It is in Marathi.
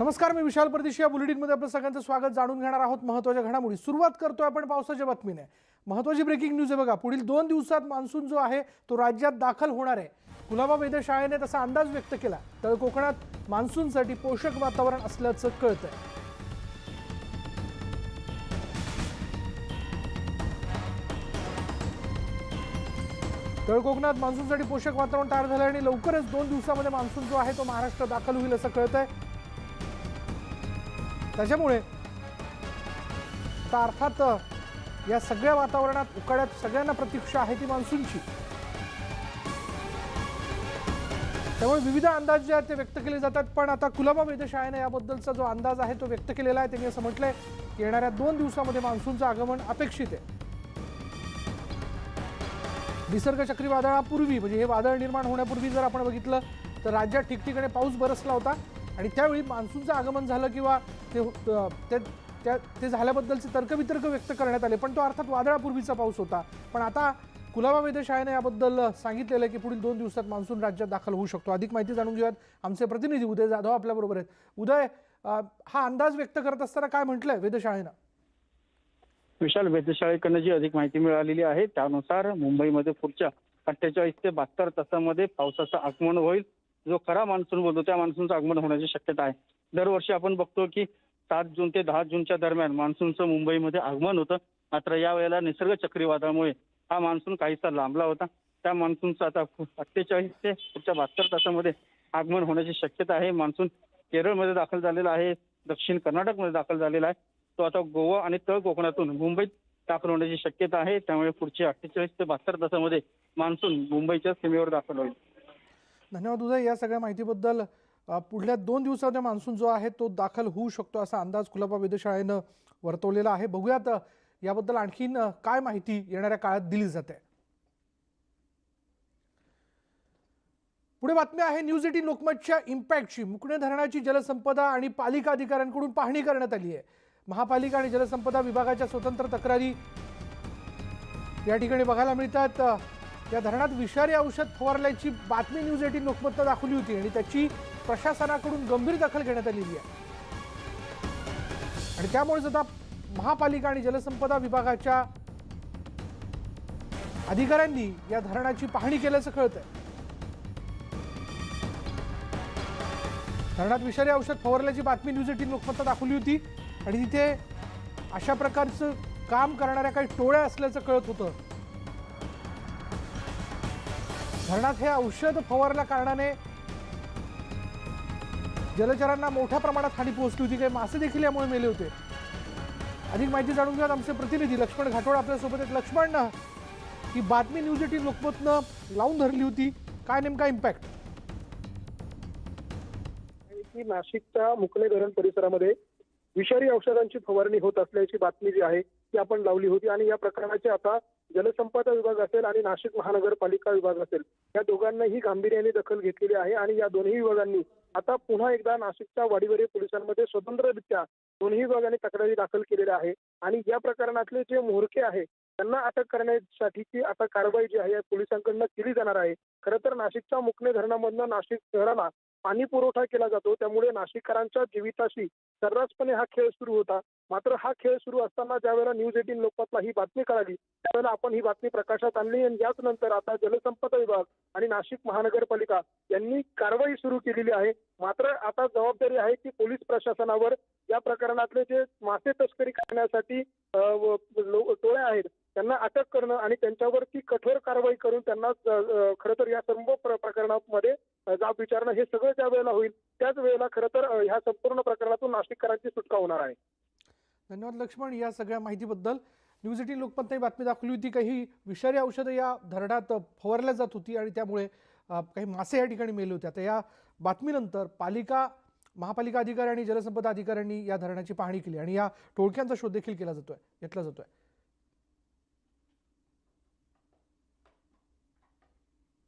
नमस्कार मी विशाल परदेशी. या बुलेटिनमध्ये आपलं सगळ्यांचं स्वागत जाणून घेणार आहोत महत्त्वाच्या घडामोडी. सुरुवात करतोय आपण पावसाच्या बातमीने. महत्त्वाची ब्रेकिंग न्यूज आहे बघा. पुढील दोन दिवसात मान्सून जो आहे तो राज्यात दाखल होणार आहे. कुलाबा वेधशाळेने तसा अंदाज व्यक्त केला. तर कोकणात मान्सूनसाठी पोषक वातावरण असल्याचं कळतंय. तळ कोकणात मान्सूनसाठी पोषक वातावरण तयार झालं आणि लवकरच दोन दिवसामध्ये मान्सून जो आहे तो महाराष्ट्र दाखल होईल असं कळतंय. त्याच्यामुळे आता अर्थात या सगळ्या वातावरणात उकाड्यात सगळ्यांना प्रतीक्षा आहे ती मान्सूनची. त्यामुळे विविध अंदाज जे आहेत ते व्यक्त केले जातात पण आता कुलाबा वेधशाळेने याबद्दलचा जो अंदाज आहे तो व्यक्त केलेला आहे. त्यांनी असं म्हटलंय की येणाऱ्या दोन दिवसामध्ये मान्सूनचं आगमन अपेक्षित आहे. निसर्ग चक्रीवादळापूर्वी म्हणजे हे वादळ निर्माण होण्यापूर्वी जर आपण बघितलं तर राज्यात ठिकठिकाणी पाऊस बरसला होता. आणि त्यावेळी मान्सूनचं आगमन झालं किंवा ते ते त्या ते झाल्याबद्दलचे तर्कवितर्क व्यक्त करण्यात आले पण तो अर्थात वादळापूर्वीचा पाऊस होता. पण आता कुलाबा वेधशाळेने याबद्दल सांगितलेलं आहे की पुढील दोन दिवसात मान्सून राज्यात दाखल होऊ शकतो. अधिक माहिती जाणून घेऊयात आमचे प्रतिनिधी उदय जाधव आपल्याबरोबर आहेत. उदय हा अंदाज व्यक्त करत असताना काय म्हटलंय वेधशाळेनं? विशाल वेधशाळेकडनं जी अधिक माहिती मिळालेली आहे त्यानुसार मुंबईमध्ये पुढच्या अठ्ठेचाळीस ते बहात्तर तासामध्ये पावसाचं आगमन होईल. जो खरा मान्सून बोलतो त्या मान्सूनचं आगमन होण्याची शक्यता आहे. दरवर्षी आपण बघतो की सात जून ते दहा जूनच्या दरम्यान मान्सूनचं मुंबईमध्ये आगमन होतं. मात्र यावेळेला निसर्ग चक्रीवादामुळे हा मान्सून काहीसा लांबला होता. त्या मान्सूनचं आता अठ्ठेचाळीस ते पुढच्या बहात्तर तासामध्ये आगमन होण्याची शक्यता आहे. मान्सून केरळमध्ये दाखल झालेला आहे दक्षिण कर्नाटकमध्ये दाखल झालेला आहे. तो आता गोवा आणि तळ कोकणातून मुंबईत दाखल होण्याची शक्यता आहे. त्यामुळे पुढचे अठ्ठेचाळीस ते बहात्तर तासामध्ये मान्सून मुंबईच्या सीमेवर दाखल होईल. धन्यवाद उदय. या सगळ्या माहितीबद्दल पुढल्या दोन दिवसामध्ये मान्सून जो आहे तो दाखल होऊ शकतो असा अंदाज कुलाबा वेधशाळेनं वर्तवलेला आहे. बघूयात याबद्दल आणखीन काय माहिती येणाऱ्या काळात दिली जाते. पुढे बातमी आहे न्यूज एटीन लोकमतच्या इम्पॅक्टची. मुकणे धरणाची जलसंपदा आणि पालिका अधिकाऱ्यांकडून पाहणी करण्यात आली आहे. महापालिका आणि जलसंपदा विभागाच्या स्वतंत्र तक्रारी या ठिकाणी बघायला मिळतात. या धरणात विषारी औषध फवारल्याची बातमी न्यूज एटीन लोकमतला दाखवली होती आणि त्याची प्रशासनाकडून गंभीर दखल घेण्यात आलेली आहे. आणि त्यामुळेच आता महापालिका आणि जलसंपदा विभागाच्या अधिकाऱ्यांनी या धरणाची पाहणी केल्याचं कळतंय. धरणात विषारी औषध फवारल्याची बातमी न्यूज एटीन लोकमतला दाखवली होती आणि तिथे अशा प्रकारचं काम करणाऱ्या काही टोळ्या असल्याचं कळत होतं. धरणात हे औषध फवारल्या कारणाने जलचरांना मोठ्या प्रमाणात हानी पोहोचली होती. काही मासे देखील यामुळे मेले होते. अधिक माहिती जाणून घेऊयात आमचे प्रतिनिधी लक्ष्मण घाटोड. आपल्यासोबत आहेत लक्ष्मण. ही बातमी न्यूज एटीन लोकमतनं लावून धरली होती. काय नेमका इम्पॅक्ट की नाशिकच्या मुकले धरण परिसरामध्ये विषारी औषधांची फवारणी होत असल्याची बातमी जी आहे ती आपण लावली होती. आणि या प्रकरणाचे आता जलसंपदा विभाग असेल आणि नाशिक महानगरपालिका विभाग असेल या दोघांनाही गांभीर्याने दखल घेतलेली आहे आणि या दोन्ही विभागांनी आता पुन्हा एकदा नाशिकच्या वाडीवरे पोलिसांमध्ये स्वतंत्ररित्या दोन्ही विभागांनी तक्रारी दाखल केलेल्या आहे. आणि या प्रकरणातले जे म्होरके आहे त्यांना अटक करण्यासाठीची आता कारवाई जी आहे या पोलिसांकडनं केली जाणार आहे. खरं तर नाशिकच्या मुकणे धरणामधनं नाशिक शहराला पाणी पुरवठा केला जातो. त्यामुळे नाशिककरांच्या जीविताशी सर्रासपणे हा खेळ सुरू होता. मात्र हा खेळ सुरू असताना ज्यावेळेला न्यूज एटीन लोकमतला ही बातमी कळाली त्यावेळेला आपण ही बातमी प्रकाशात आणली आणि याच नंतर आता जलसंपदा विभाग आणि नाशिक महानगरपालिका यांनी कारवाई सुरू केलेली आहे. मात्र आता जबाबदारी आहे की पोलीस प्रशासनावर या प्रकरणातले जे मासे तस्करी करण्यासाठी टोळ्या आहेत त्यांना अटक करणं आणि त्यांच्यावरती कठोर कारवाई करून त्यांना खरं तर या सर्व प्र- प्रकरणामध्ये जाब विचारणं हे सगळं ज्या वेळेला होईल त्याच वेळेला खरं तर ह्या संपूर्ण प्रकरणातून नाशिककरांची सुटका होणार आहे. धन्यवाद लक्ष्मण या सगळ्या माहितीबद्दल. न्यूज एटीन लोकमतने बातमी दाखवली होती काही विषारी औषधं या धरणात फवारल्या जात होती आणि त्यामुळे काही मासे या ठिकाणी मेले होते. आता या बातमीनंतर पालिका महापालिका अधिकारी आणि जलसंपदा अधिकाऱ्यांनी या धरणाची पाहणी केली आणि या टोळक्यांचा शोध देखील केला जातोय घेतला जातोय.